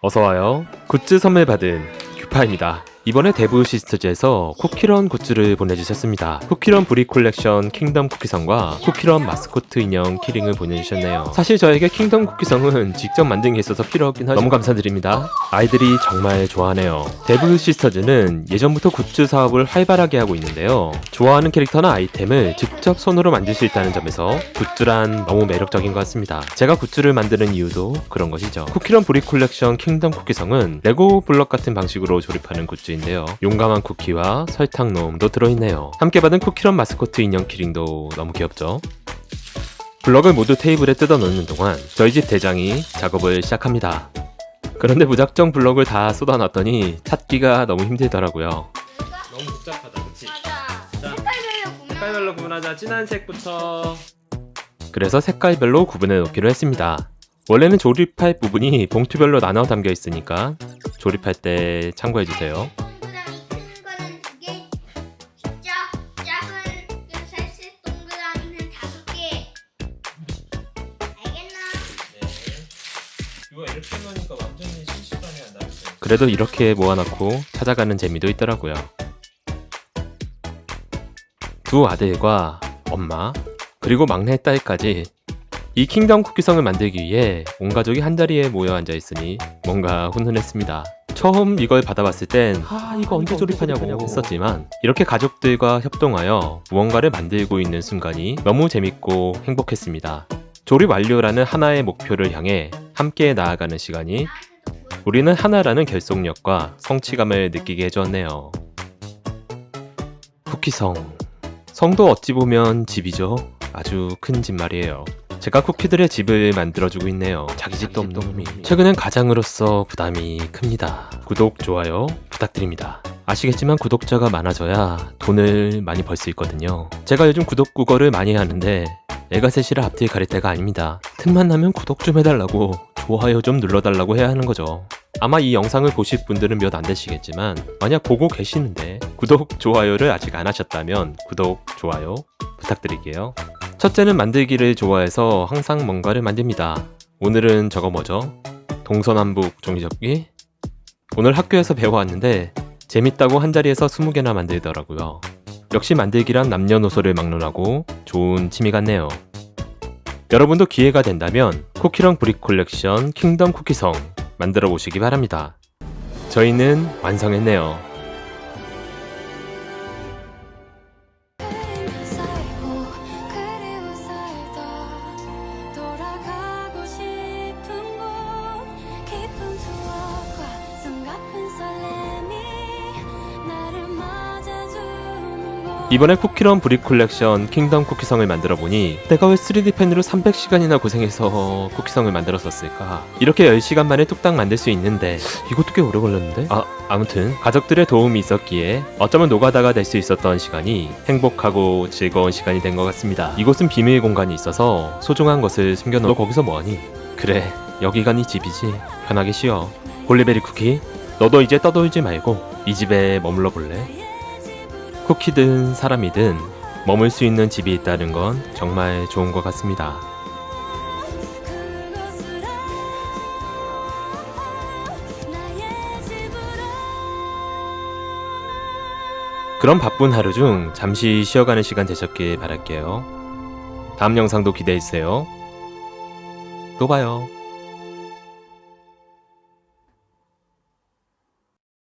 어서와요. 굿즈 선물 받은 규파입니다. 이번에 데브 시스터즈에서 쿠키런 굿즈를 보내주셨습니다. 쿠키런 브리 콜렉션 킹덤 쿠키성과 쿠키런 마스코트 인형 키링을 보내주셨네요. 사실 저에게 킹덤 쿠키성은 직접 만든 게 있어서 필요 없긴 하죠. 너무 감사드립니다. 아이들이 정말 좋아하네요. 데브 시스터즈는 예전부터 굿즈 사업을 활발하게 하고 있는데요. 좋아하는 캐릭터나 아이템을 직접 손으로 만들 수 있다는 점에서 굿즈란 너무 매력적인 것 같습니다. 제가 굿즈를 만드는 이유도 그런 것이죠. 쿠키런 브리 콜렉션 킹덤 쿠키성은 레고 블럭 같은 방식으로 조립하는 굿즈인 데요. 용감한 쿠키와 설탕 놈도 들어있네요. 함께 받은 쿠키런 마스코트 인형 키링도 너무 귀엽죠? 블럭을 모두 테이블에 뜯어 놓는 동안 저희 집 대장이 작업을 시작합니다. 그런데 무작정 블럭을 다 쏟아놨더니 찾기가 너무 힘들더라고요. 너무 복잡하다, 그치? 맞아. 자, 색깔별로 구분. 색깔별로 구분하자. 진한 색부터. 그래서 색깔별로 구분해 놓기로 했습니다. 원래는 조립할 부분이 봉투별로 나눠 담겨 있으니까 조립할 때 참고해 주세요. 이거 이렇게 놓으니까 완전히 실시간이 안 나왔어요. 그래도 이렇게 모아놓고 찾아가는 재미도 있더라고요. 두 아들과 엄마 그리고 막내 딸까지 이 킹덤 쿠키성을 만들기 위해 온 가족이 한 자리에 모여 앉아 있으니 뭔가 훈훈했습니다. 처음 이걸 받아봤을 땐 아, 이거 언제 조립하냐고 했었지만 이렇게 가족들과 협동하여 무언가를 만들고 있는 순간이 너무 재밌고 행복했습니다. 조립 완료라는 하나의 목표를 향해 함께 나아가는 시간이. 우리는 하나라는 결속력과 성취감을 느끼게 해주었네요. 쿠키성. 성도 어찌 보면 집이죠. 아주 큰 집 말이에요. 제가 쿠키들의 집을 만들어주고 있네요. 자기 집도 없는 놈이. 최근엔 가장으로서 부담이 큽니다. 구독, 좋아요 부탁드립니다. 아시겠지만 구독자가 많아져야 돈을 많이 벌 수 있거든요. 제가 요즘 구독 구걸을 많이 하는데 애가 셋이라 앞뒤 가릴 때가 아닙니다. 틈만 나면 구독 좀 해달라고 좋아요 좀 눌러달라고 해야 하는 거죠. 아마 이 영상을 보실 분들은 몇 안 되시겠지만 만약 보고 계시는데 구독, 좋아요를 아직 안 하셨다면 구독, 좋아요 부탁드릴게요. 첫째는 만들기를 좋아해서 항상 뭔가를 만듭니다. 오늘은 저거 뭐죠? 동서남북 종이접기? 오늘 학교에서 배워왔는데 재밌다고 한 자리에서 20개나 만들더라고요. 역시 만들기란 남녀노소를 막론하고 좋은 취미 같네요. 여러분도 기회가 된다면 쿠키랑 브릭 콜렉션 킹덤 쿠키성 만들어 보시기 바랍니다. 저희는 완성했네요. 이번에 쿠키런 브릭 콜렉션 킹덤 쿠키성을 만들어 보니 내가 왜 3D 펜으로 300시간이나 고생해서 쿠키성을 만들었었을까? 이렇게 10시간 만에 뚝딱 만들 수 있는데 이것도 꽤 오래 걸렸는데? 아, 아무튼 가족들의 도움이 있었기에 어쩌면 노가다가 될 수 있었던 시간이 행복하고 즐거운 시간이 된 것 같습니다. 이곳은 비밀 공간이 있어서 소중한 것을 숨겨놓고 너 거기서 뭐하니? 그래, 여기가 네 집이지. 편하게 쉬어. 볼리베리 쿠키, 너도 이제 떠돌지 말고 이 집에 머물러 볼래? 쿠키든 사람이든 머물 수 있는 집이 있다는 건 정말 좋은 것 같습니다. 그럼 바쁜 하루 중 잠시 쉬어가는 시간 되셨길 바랄게요. 다음 영상도 기대해주세요. 또 봐요.